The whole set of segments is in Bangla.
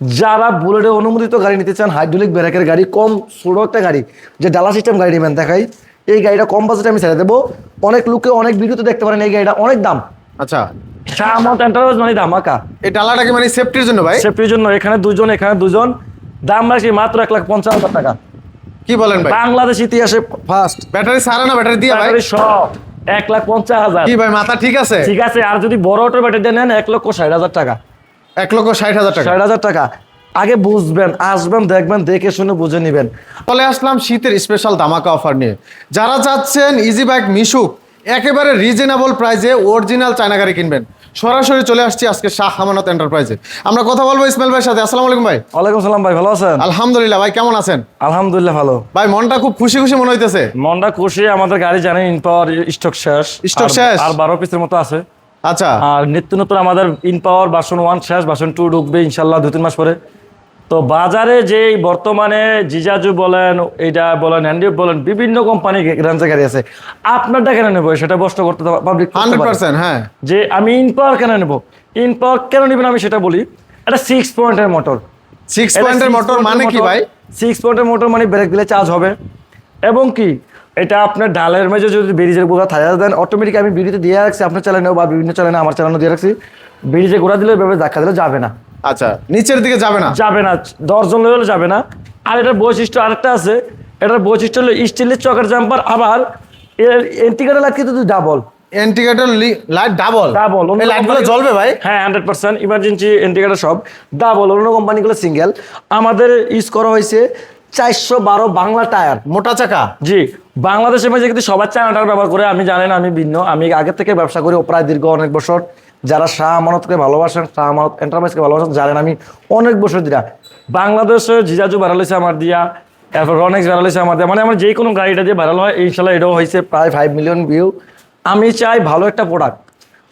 যারা বুলেটের অনুমোদিত গাড়ি নিতে চান হাইড্রোলিক ব্রেকের গাড়ি কম ছোট একটা গাড়ি যে ডালা সিস্টেম গাড়ি নেবেন দেখাই এই গাড়িটা কম বাজেটে আমি ছেড়ে দেবো। অনেক লোকে অনেক ভিডিওতে দেখতে পারেন এই গাড়িটা অনেক দাম। আচ্ছা। শাহমত এন্টারপ্রাইজ মানে ধামাকা। এই ডালাটা কি মানে সেফটির জন্য ভাই? সেফটির জন্য এখানে দুজন এখানে দুজন। দাম রাখছি মাত্র এক লাখ পঞ্চাশ হাজার টাকা। কি বলেন ভাই? বাংলাদেশ ইতিহাসে ফার্স্ট ব্যাটারি সারা না ব্যাটারি দিয়ে ভাই? সব। এক লাখ পঞ্চাশ হাজার। কি ভাই মাথা ঠিক আছে? ঠিক আছে আর যদি বড় অটো ব্যাটারি নেন এক লক্ষ ষাট হাজার টাকা। এক লক্ষ ষাট হাজার টাকা। ষাট হাজার টাকা। আগে বুঝবেন আসবেন দেখবেন দেখে শুনে বুঝে নিবেন। চলে আসলাম শীতের স্পেশাল ধামাকা অফার নিয়ে। যারা চাচ্ছেন ইজি বাইক মিশুক একেবারে রিজনেবল প্রাইসে অরিজিনাল চায়না গাড়ি কিনবেন। সরাসরি চলে আসছি আজকে শাহ হামানত এন্টারপ্রাইজে আমরা কথা বলব ইসমাইল ভাইয়ের সাথে। আসসালামু আলাইকুম ভাই। ওয়ালাইকুম সালাম ভাই ভালো আছেন? আলহামদুলিল্লাহ ভাই কেমন আছেন? আলহামদুলিল্লাহ ভালো। ভাই মনটা খুব খুশি খুশি মনে হইতেছে। মনটা খুশি আমাদের গাড়ি জানেন ইন পাওয়ার স্টক শেষ স্টক শেষ? আর বারো পিসের মতো আছে। আচ্ছা। আর নিত্য নতুন আমাদের ইন পাওয়ার ভার্সন ওয়ান শেষ ভার্সন টু ঢুকবে ইনশাল্লাহ দু তিন মাস পরে। তো বাজারে যে বর্তমানে জিজাজু বলেন এইটা বলেন অ্যান্ডি বলেন বিভিন্ন কোম্পানি রেঞ্জে গাড়ি আছে। আপনারটা কেন নেব? সেটা প্রশ্ন করতে পাবলিক হ্যাঁ। যে আমি ইন পাওয়ার কেন নেব? ইন পাওয়ার কেন নেবেন আমি সেটা বলি। এটা সিক্স পয়েন্টের মোটর সিক্স পয়েন্টের মোটর মানে কি ভাই? সিক্স পয়েন্টের মোটর মানে ব্রেক দিলে চার্জ হবে। এবং কি? এটা আপনার ডালের মেঝে যদি ব্রিজের গোড়া থাকা দেন অটোমেটিক আমি বিড়িতে দিয়ে রাখছি আপনার চ্যানেলেও বা বিভিন্ন চ্যানেলে আমার চ্যানেলও দিয়ে রাখছি। ব্রিজে গোড়া দিলে এভাবে ধাক্কা দিলে যাবে না। আচ্ছা নিচের দিকে যাবে না? যাবে না দশজন হলে যাবে না। আর এটার বৈশিষ্ট্য আরেকটা আছে এটার বৈশিষ্ট্য হলো স্টিলের চকের জাম্পার আবার এর এন্টিকাটা লাইট কিন্তু double indicator light double double এই লাইটগুলো জ্বলবে ভাই? হ্যাঁ হান্ড্রেড পার্সেন্ট ইমার্জেন্সি ইন্ডিকেটার সব। ডাবল অন্য কোম্পানিগুলো সিঙ্গেল আমাদের ইউজ করা হয়েছে চারশো বারো বাংলা টায়ার মোটা চাকা? জি বাংলাদেশের মাঝে কিন্তু সবার চায়না টায়ার ব্যবহার করে, আমি জানেন আমি ভিন্ন। আমি আগে থেকে ব্যবসা করি প্রায় দীর্ঘ অনেক বছর। যারা শাহ আমানতকে ভালোবাসেন, শাহ আমানত এন্টারপ্রাইজকে ভালোবাসেন, জানেন আমি অনেক বছর দিরা বাংলাদেশে জিজাজু হয়েছে আমার দিয়া, এরপর রনেক্স ভাইরাল আমার দিয়া। মানে আমার যে কোনো গাড়িটা দিয়ে ভাইরাল হয়, ইনশাল্লাহ এটাও হয়েছে প্রায় ফাইভ মিলিয়ন ভিউ আমি চাই ভালো একটা প্রোডাক্ট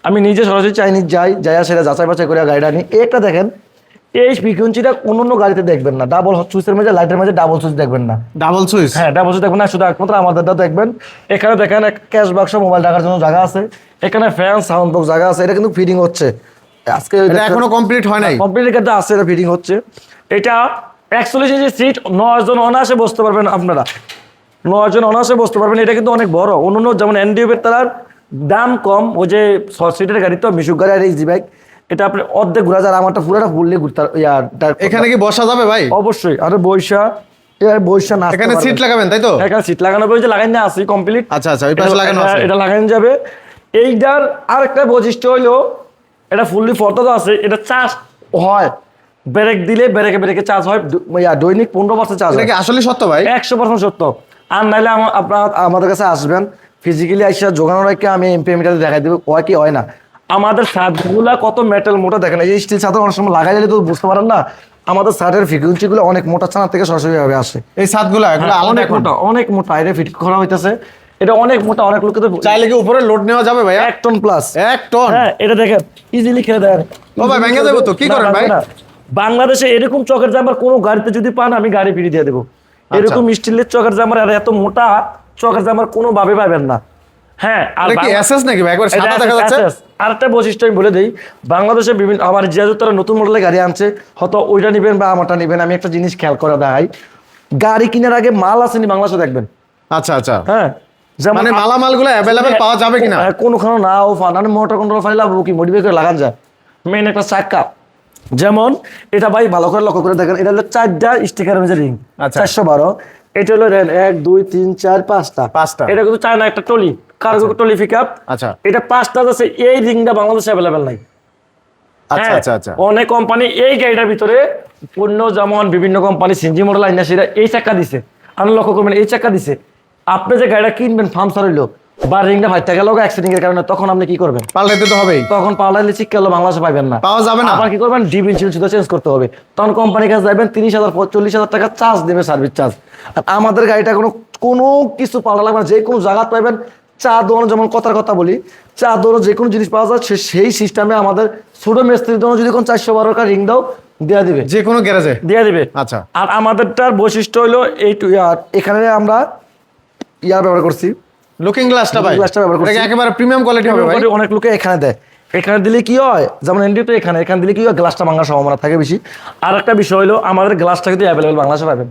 আমি নিজে সরাসরি চাইনিজ যাই, যাইয়া সেটা যাচাই বাছাই করে গাড়িটা নিই একটা দেখেন এই ফ্রিকুয়েন্সিটা অন্য অন্য গাড়িতে দেখবেন না। ডাবল সুইচের মাঝে লাইটের মাঝে ডাবল সুইচ দেখবেন না। ডাবল সুইচ হ্যাঁ ডাবল সুইচ দেখবেন না শুধু একমাত্র আমাদেরটা দেখবেন। এখানে দেখেন ক্যাশ বাক্স মোবাইল রাখার জন্য জায়গা আছে। এখানে ফ্যান সাউন্ড বক্স জায়গা আছে। এটা কিন্তু ফিটিং হচ্ছে। আজকে এটা এখনও কমপ্লিট হয় নাই? কমপ্লিট ক্ষেত্রে আছে এটা ফিটিং হচ্ছে। এটা একচল্লিশ ইঞ্চি সিট নয় জন অনায়াসে বসতে পারবেন আপনারা। নয় জন অনায়াসে বসতে পারবেন। এটা কিন্তু অনেক বড়। অন্য যেমন এনডিএফের তার দাম কম। ওই যে ছ সিটের গাড়ি তো মিশুক গাড়ি আর ইজি বাইক এটা আপনি অর্ধেক ঘুরা যায় আমারটা পুরোটা ফুললে ঘুরতে এখানে কি বসা যাবে ভাই? অবশ্যই আর বৈশা না এখানে সিট লাগাবেন তাই তো? এখানে সিট লাগানো রয়েছে লাগাই না আছে কমপ্লিট আচ্ছা আচ্ছা ওই পাশে লাগানো আছে। এটা লাগানো যাবে। এইটার আরেকটা বৈশিষ্ট্য এটা ফুললি আছে এটা চার্জ হয়। ব্রেক দিলে ব্রেকে ব্রেকে চার্জ হয় দৈনিক পনেরো পার্সেন্ট চার্জ এটা হয়। আসলে সত্য ভাই? একশো পার্সেন্ট সত্য। আর আমা- আপনার আমাদের কাছে আসবেন। ফিজিক্যালি আইসা যোগানো রেখে আমি এমপি মিটার দেখাই দেবো হয় কি হয় না। আমাদের ছাদগুলা কত মেটাল মোটা দেখেন এই স্টিল ছাদ অনেক সময় লাগাই দিলে তো বুঝতে পারেন না আমাদের ছাদের ফ্রিকুয়েন্সি গুলো অনেক মোটা ছানা থেকে সরাসরি ভাবে আসে। এই ছাদগুলো হ্যাঁ, অনেক মোটা অনেক মোটা এটা ফিট করা হইতেছে এটা অনেক মোটা অনেক লোকে তো চাইলে কি উপরে লোড নেওয়া যাবে ভাই এক টন প্লাস এক টন হ্যাঁ এটা দেখেন ইজিলি খেলে দেন। ও ভাই, ভেঙে যাবে তো, কি করেন ভাই? বাংলাদেশে এরকম চকের জাম্পার কোনো গাড়িতে যদি পান আমি গাড়ি ফিরিয়ে দিয়ে দেবো। আচ্ছা। এরকম স্টিলের চকের জাম্পার আর এত মোটা চকের জাম্পার কোনো ভাবে পাবেন না। হ্যাঁ আর কি এসএস নাকি একবার সাদা দেখা যাচ্ছে? আরেকটা বৈশিষ্ট্য আমি বলে দিই বাংলাদেশে বিভিন্ন আমার জিয়াজুর তারা নতুন মডেলের গাড়ি আনছে হয়তো ওইটা নিবেন বা আমারটা নিবেন আমি একটা জিনিস খেয়াল করে দেখাই। গাড়ি কেনার আগে মাল আসেনি বাংলাদেশে দেখবেন? আচ্ছা আচ্ছা। হ্যাঁ যেমন মানে অ্যাভেলেবেল পাওয়া যাবে কিনা? হ্যাঁ, কোনোখানে মোটর কন্ট্রোল ফাইল কি মডিফাই করে লাগান যায়। মেন একটা চাক্কা যেমন এটা ভাই ভালো করে লক্ষ্য করে দেখেন এটা হলো চারটা স্টিকার রিং আচ্ছা। চারশো বারো। এটা হলো এক দুই তিন চার পাঁচটা। পাঁচটা। এটা কিন্তু চায় না একটা trolley cargo trolley pick up আচ্ছা। এটা পাঁচটা আছে এই রিংটা বাংলাদেশে অ্যাভেলেবেল নাই। আচ্ছা হ্যাঁ, আচ্ছা আচ্ছা। অনেক কোম্পানি এই গাড়িটার ভিতরে পণ্য যেমন বিভিন্ন কোম্পানি সিনজি মডেল এই চাক্কা দিছে। আপনি লক্ষ্য করবেন এই চাক্কা দিছে। আপনি যে গাড়িটা কিনবেন ফার্মসার হইল বা রিংটা ভাইটা গেল অ্যাক্সিডেন্ট এর কারণে তখন আপনি কি করবেন? পাল্টাইতে তো হবেই। তখন পাল্টাইলে চিক্কা হলো বাংলাদেশে পাইবেন না। পাওয়া যাবে না। আবার কি করবেন? ডিপ শুধু চেঞ্জ করতে হবে। তখন কোম্পানির কাছে যাবেন তিরিশ হাজার চল্লিশ হাজার টাকা চার্জ দেবে সার্ভিস চার্জ আর আমাদের গাড়িটা কোনো কোনো কিছু পাল্টা লাগবে না যে কোনো জায়গা পাইবেন চা দোকানো যেমন কথার কথা বলি চা দোকানো যে কোনো জিনিস পাওয়া যায় সেই সিস্টেমে আমাদের ছোট মেস্ত্রির জন্য যদি কোন চারশো বারো টাকা রিং দাও দেওয়া দিবে। যে কোনো গ্যারেজে? দেওয়া দিবে। আচ্ছা। আর আমাদেরটার বৈশিষ্ট্য হলো এই এখানে আমরা ইয়ার ব্যবহার করছি। লুকিং গ্লাসটা ভাই। গ্লাসটা ব্যবহার করছি। এটা একেবারে প্রিমিয়াম কোয়ালিটি হবে ভাই। অনেক লোকে এখানে দেয়। এখানে দিলে কি হয়? যেমন এনডিও তো এখানে এখানে দিলে কি হয়? গ্লাসটা ভাঙার সম্ভাবনা থাকে বেশি। আর একটা বিষয় হলো আমাদের গ্লাসটা কিন্তু অ্যাভেলেবেল বাংলাদেশে পাবেন।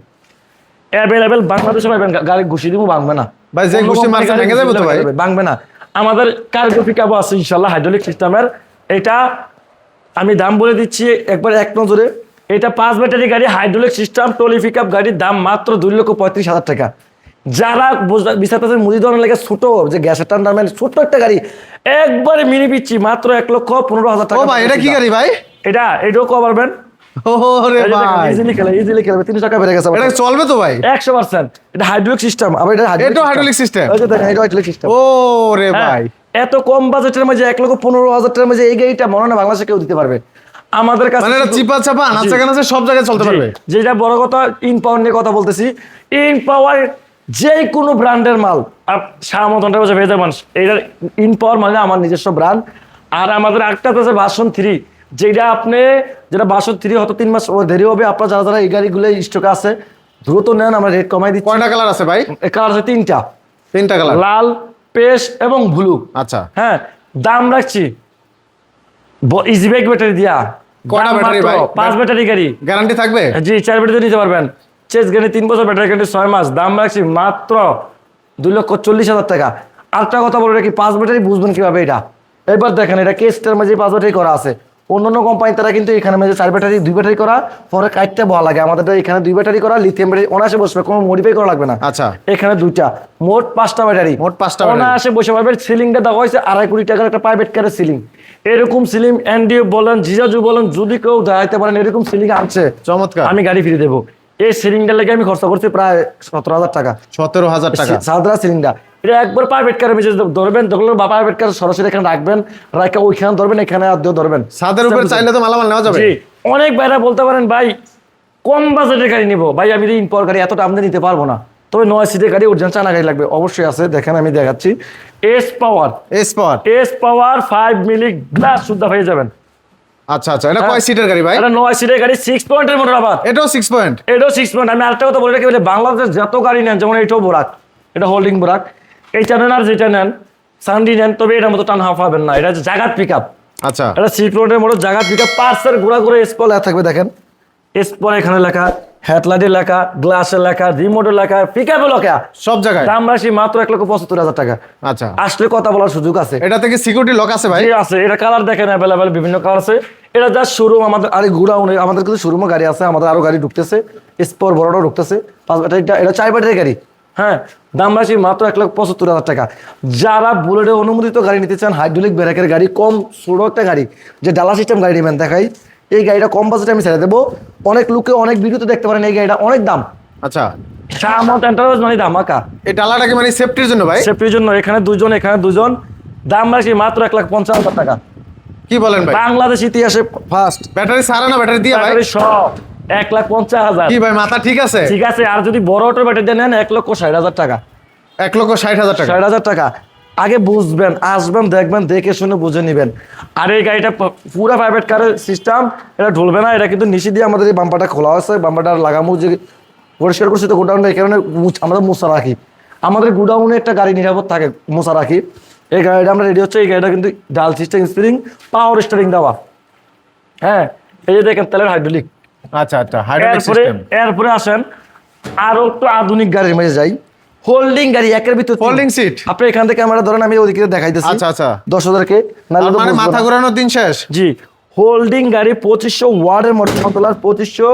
অ্যাভেলেবেল বাংলাদেশে পাবেন গাড়ি ঘুষি দিব ভাঙবে না। ভাই, যে ঘুষি মারছে ভেঙে যাবে তো ভাই? ভাঙবে না। আমাদের কার্গো পিকআপও আছে ইনশাল্লাহ হাইড্রোলিক সিস্টেমের এটা আমি দাম বলে দিচ্ছি একবার এক নজরে। এটা পাঁচ ব্যাটারি গাড়ি হাইড্রোলিক সিস্টেম টলি পিকআপ গাড়ির দাম মাত্র দুই লক্ষ পঁয়ত্রিশ হাজার টাকা। যারা বিচার পাচ্ছেন মুদি ধরনের লেগে ছোট যে গ্যাসের টান্ডারম্যান ছোট্ট একটা গাড়ি একবারে মিনি পিচ্ছি মাত্র এক লক্ষ পনেরো হাজার টাকা। এটা কি গাড়ি ভাই? এটা এটাও কভারবেন ও ভাই। ইজিলি খেলে ইজিলি খেলবে তিনশো টাকা বেড়ে গেছে এটা চলবে তো ভাই? একশো পার্সেন্ট এটা হাইড্রোলিক সিস্টেম আবার এটা এটাও hydraulic system? হাইড্রোলিক সিস্টেম ও ভাই। এত কম বাজেটের মধ্যে এক লক্ষ পনেরো হাজার টাকার মধ্যে এই গাড়িটা মনে না বাংলাদেশে কেউ দিতে পারবে। আমাদের কাছে মানে চিপা চাপা নাচা গানাচা সব জায়গায় চলতে পারবে? যেটা বড় কথা ইন পাওয়ার নিয়ে কথা বলতেছি। ইন পাওয়ার যে কোনো ব্র্যান্ডের মাল। আর সামতনটা বসে ভেজে মানুষ। এইটার ইন পাওয়ার মানে আমার নিজস্ব ব্র্যান্ড আর আমাদের একটা আছে বাসন থ্রি যেটা আপনি যেটা বাসন থ্রি হয়তো তিন মাস দেরি হবে। আপনার যারা যারা এই গাড়িগুলো স্টকে আছে দ্রুত নেন আমরা রেট কমাই দিচ্ছি। কয়টা কালার আছে ভাই? কালার আছে তিনটা। তিনটা কালার লাল পেশ এবং ব্লু। আচ্ছা। হ্যাঁ দাম রাখছি। ব্যাটারি দিয়া। কয়টা ব্যাটারি ভাই? পাঁচ ব্যাটারি গাড়ি। গ্যারান্টি থাকবে? জি চার ব্যাটারি নিতে পারবেন। চেস গাড়ি তিন বছর ব্যাটারি গাড়ি ছয় মাস। দাম রাখছি মাত্র দুই লক্ষ চল্লিশ হাজার টাকা। আরেকটা কথা বলে রাখি পাঁচ ব্যাটারি বুঝবেন কীভাবে এটা? এবার দেখেন এটা কেসটার মাঝে পাঁচ ব্যাটারি করা আছে। অন্যান্য কোম্পানি তারা কিন্তু এখানে মধ্যে চার ব্যাটারি দুই ব্যাটারি করা পরে কাটতে বলা লাগে। আমাদের এখানে দুই ব্যাটারি করা লিথিয়াম ব্যাটারি অনায়াসে বসবে কোনো মডিফাই করা লাগবে না। আচ্ছা। এখানে দুইটা মোট পাঁচটা ব্যাটারি মোট পাঁচটা। অনায়াসে বসে পাবে সিলিংটা দেওয়া হয়েছে আড়াই কোটি টাকার একটা প্রাইভেট কারের সিলিং এরকম সিলিং এনডিও বলেন জিজাজু বলেন যদি কেউ দাঁড়াইতে পারেন এরকম সিলিং আনছে। চমৎকার। আমি গাড়ি ফিরে দেবো। এই সিলিংটার লেগে আমি খরচা করছি প্রায় সতেরো হাজার টাকা। সতেরো হাজার টাকা। সাদরা সিলিংটা। এটা একবার প্রাইভেট কারে মেসেজ ধরবেন তখন বা প্রাইভেট কার সরাসরি এখানে রাখবেন রাখা ওইখানে ধরবেন এখানে আর দিয়েও ধরবেন। ছাদের উপর চাইলে তো মালামাল নেওয়া যাবে। জি। অনেক ভাইরা বলতে পারেন ভাই কম বাজেটের গাড়ি নিবো। ভাই আমি ইন পাওয়ার গাড়ি এতটা আমদানি নিতে পারব না। তবে নয় সিটের গাড়ি অরিজিনাল চানা গাড়ি লাগবে। অবশ্যই আছে দেখেন আমি দেখাচ্ছি। S power S power S power five milli glass সুদ্ধা হয়ে যাবেন। আচ্ছা আচ্ছা। এটা কয় সিটের গাড়ি ভাই? এটা সিটের গাড়ি পয়েন্টের মোটর আবার এটাও পয়েন্ট এটাও পয়েন্ট আমি আরেকটা কথা বলে রাখি বাংলাদেশ যত গাড়ি নেন যেমন এটাও বোরাক এটা হোল্ডিং বোরাক এই নেন আর যেটা নেন সানডি নেন তবে এটার মতো টান হাফ হবেন না। এটা জাগাত পিক আপ আচ্ছা। এটা সিট মোটর জাগাত পিক আপ পার্সের ঘোরা ঘুরে স্পল থাকবে দেখেন। স্পল এখানে লেখা হেডলাইটের লেখা গ্লাসের লেখা রিমোটের লেখা পিক আপের লেখা। সব জায়গায়? দাম রাশি মাত্র এক লক্ষ পঁচাত্তর হাজার টাকা। আচ্ছা। আসলে কথা বলার সুযোগ আছে। এটা থেকে সিকিউরিটি লক আছে ভাই? আছে। এটা কালার দেখেন অ্যাভেলেবেল বিভিন্ন কালার আছে। এটা জাস্ট শোরুম আমাদের আরে গুড়াউন আমাদের কিন্তু শোরুমও গাড়ি আছে আমাদের আরও গাড়ি ঢুকতেছে। স্পোর বড়টাও ঢুকতেছে। ব্যাটারিটা এটা চার ব্যাটারি গাড়ি। হ্যাঁ দাম রাশি মাত্র এক লাখ পঁচাত্তর হাজার টাকা। যারা বুলেটের অনুমোদিত গাড়ি নিতে চান হাইড্রোলিক ব্রেকের গাড়ি কম ছোট একটা গাড়ি যে ডালা সিস্টেম গাড়ি নেবেন দেখাই। এই গাড়িটা কম বাজেটে আমি ছেড়ে দেবো। অনেক লোকে অনেক ভিডিওতে দেখতে পারেন এই গাড়িটা অনেক দাম। আচ্ছা। এন্টারপ্রাইজ মানে ধামাকা। এই ডালাটা মানে সেফটির জন্য ভাই? সেফটির জন্য এখানে দুজন এখানে দুজন। দাম রাশি মাত্র এক লাখ পঞ্চাশ হাজার টাকা। কি বলেন ভাই? বাংলাদেশ ইতিহাসে ফার্স্ট ব্যাটারি সারা না ব্যাটারি দিয়ে ভাই? সব। এক লাখ পঞ্চাশ হাজার। কি ভাই মাথা ঠিক আছে? ঠিক আছে আর যদি বড় অটো ব্যাটারি নেন এক লক্ষ ষাট হাজার টাকা। এক লক্ষ ষাট হাজার টাকা। ষাট হাজার টাকা। আগে বুঝবেন আসবেন দেখবেন দেখে শুনে বুঝে নেবেন। আর এই গাড়িটা পুরো প্রাইভেট কারের সিস্টেম এটা ঢুলবে না এটা কিন্তু নিচে দিয়ে আমাদের এই বাম্পারটা খোলা আছে বাম্পারটা লাগামু যে পরিষ্কার করছি তো গোডাউনটা এই কারণে আমাদের মুছা রাখি আমাদের গোডাউনে একটা গাড়ি নিরাপদ থাকে মোছা রাখি এই গাড়িটা আমরা রেডি হচ্ছে এই গাড়িটা কিন্তু ডাল সিস্টেম স্প্রিং পাওয়ার স্টারিং দেওয়া। হ্যাঁ এই যে দেখেন তেলের হাইড্রোলিক আচ্ছা আচ্ছা হাইড্রোলিক এরপরে এরপরে আসেন আরও একটু আধুনিক গাড়ির মাঝে যাই। হোল্ডিং গাড়ি একের ভিতর। Folding seat? আপনি এখান থেকে ক্যামেরা ধরেন আমি ওদিকে দেখাইতেছি। আচ্ছা, আচ্ছা। দশ হাজারকে মানে মাথা ঘোরানোর দিন শেষ। জি। হোল্ডিং গাড়ি পঁচিশশো ওয়ার্ডের মোটর কন্ট্রোলার পঁচিশশো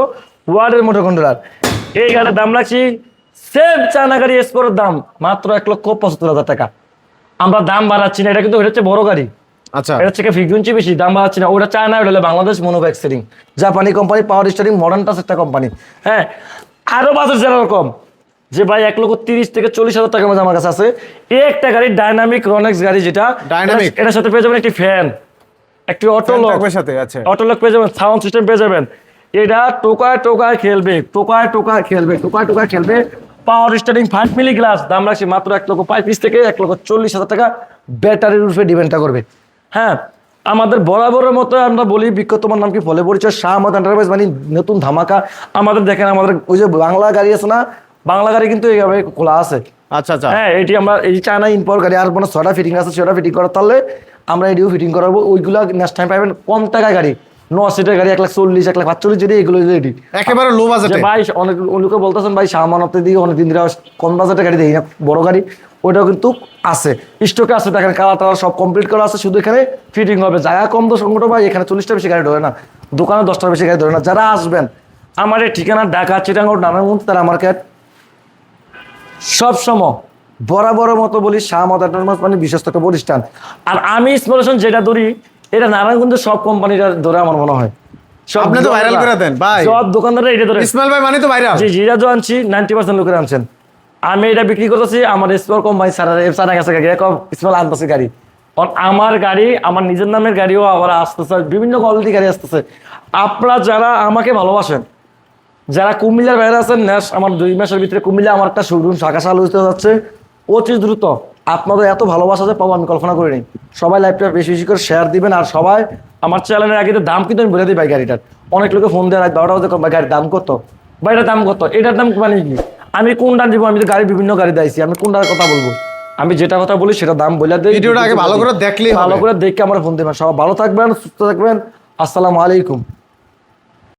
ওয়ার্ডের মোটর কন্ট্রোলার এই গাড়ির দাম রাখছি সেম চায়না গাড়ি এক্সপোর্টের দাম মাত্র এক লক্ষ পঁচাত্তর হাজার টাকা। আমরা দাম বাড়াচ্ছি না এটা কিন্তু এটা হচ্ছে বড় গাড়ি। আচ্ছা। এটা থেকে ফ্রিকুয়েন্সি বেশি দাম বাড়াচ্ছি না। ওটা চায়না ওটা হলো বাংলাদেশ মনোফ্যাকচারিং জাপানি কোম্পানি পাওয়ার স্টারিং মডার্ন টাস একটা কোম্পানি হ্যাঁ আরও বাজার যারা রকম যে ভাই এক লক্ষ তিরিশ থেকে চল্লিশ হাজার টাকার মধ্যে আমার কাছে আছে। এই একটা গাড়ি ডাইনামিক রনেক্স গাড়ি যেটা? এটা- এটার সাথে পেয়ে যাবেন একটি ফ্যান একটি অটো লক সাথে, আচ্ছা। অটো লক পেয়ে যাবেন সাউন্ড সিস্টেম পেয়ে যাবেন। এটা টোকায় টোকায় খেলবে টোকায় টোকায় খেলবে টোকায় টোকায় খেলবে। Power steering five milli glass দাম রাখছি মাত্র এক লক্ষ পঁয়ত্রিশ থেকে এক লক্ষ চল্লিশ হাজার টাকা। ব্যাটারির উপরে ডিপেন্ডটা করবে। হ্যাঁ আমাদের বরাবরের মতো আমরা বলি বিক্ষ তোমার নাম কি? ফলে পরিচয় শাহ আহমদ এন্টারপ্রাইজ মানে নতুন ধামাকা। আমাদের দেখেন আমাদের ওই যে বাংলা গাড়ি আছে না বাংলা গাড়ি কিন্তু এইভাবে খোলা আছে। আচ্ছা আচ্ছা। হ্যাঁ এটি আমরা এই চায়না ইম্পোর্ট গাড়ি আর কোনো ছটা ফিটিং আছে ছটা ফিটিং করার তাহলে আমরা এডিও ফিটিং করাবো। ওইগুলো নেক্সট টাইম পাবেন কম টাকায় গাড়ি ন সিটের গাড়ি এক লাখ চল্লিশ এক লাখ পাঁচচল্লিশ যদি এগুলো রেডি একেবারে লো বাজেটে ভাই অনেক লোকে বলতেছেন ভাই সামানতে দিয়ে অনেক দিন ধরে কম বাজেটের গাড়ি দেই না বড় গাড়ি। ওইটাও কিন্তু আছে। স্টকে আছে দেখেন কালার টালার সব কমপ্লিট করা আছে শুধু এখানে ফিটিং হবে। জায়গা কম তো সংকট ভাই এখানে চল্লিশটা বেশি গাড়ি ধরে না দোকানে দশটার বেশি গাড়ি ধরে না। যারা আসবেন আমার এই ঠিকানা ঢাকা চিটাঙ্গর নারায়ণগঞ্জ তারা মার্কেট সব সময় বরাবরের মতো বলি শাহ মদার মানে বিশ্বস্ত একটা প্রতিষ্ঠান। আর আমি স্মলেশন যেটা ধরি এটা নারায়ণগঞ্জের সব কোম্পানিটা ধরে আমার মনে হয়। আপনি তো viral করে দেন, ভাই। সব দোকানদাররা এটা ধরে। ইসমাইল ভাই মানে তো ভাইরাল জি জিরা জো আনছি নাইনটি পার্সেন্ট লোকের আনছেন। আমি এটা বিক্রি করতেছি আমার স্পোর কোম্পানি সারা সারা গেছে গাড়ি এরকম স্মল আনতেছে গাড়ি। আমার গাড়ি আমার নিজের নামের গাড়িও আবার আসতেছে বিভিন্ন কোয়ালিটি গাড়ি আসতেছে। আপনারা যারা আমাকে ভালোবাসেন যারা কুমিল্লার বাইরে আছেন ন্যাস আমার দুই মাসের ভিতরে কুমিল্লা আমার একটা শোরুম শাখা চালু হতে যাচ্ছে। অতি দ্রুত আপনাদের এত ভালোবাসা যে পাবো আমি কল্পনা করিনি। সবাই লাইভটা বেশি বেশি করে শেয়ার দিবেন আর সবাই আমার চ্যানেলের আগে তো দাম কিন্তু আমি বলে দিই ভাই গাড়িটার। অনেক লোকে ফোন দেওয়ার বারোটা বাজে ভাই গাড়ির দাম কত? এটার দাম কত? এটার দাম মানে কি? আমি কোনটা দিব? আমি তো গাড়ি বিভিন্ন গাড়ি দিয়েছি আমি কোনটার কথা বলব? আমি যেটা কথা বলি সেটা দাম বলে দিই। ভিডিওটা আগে ভালো করে দেখলেই হবে। ভালো করে দেখে আমার ফোন দেবেন। সবাই ভালো থাকবেন সুস্থ থাকবেন। আসসালামু আলাইকুম।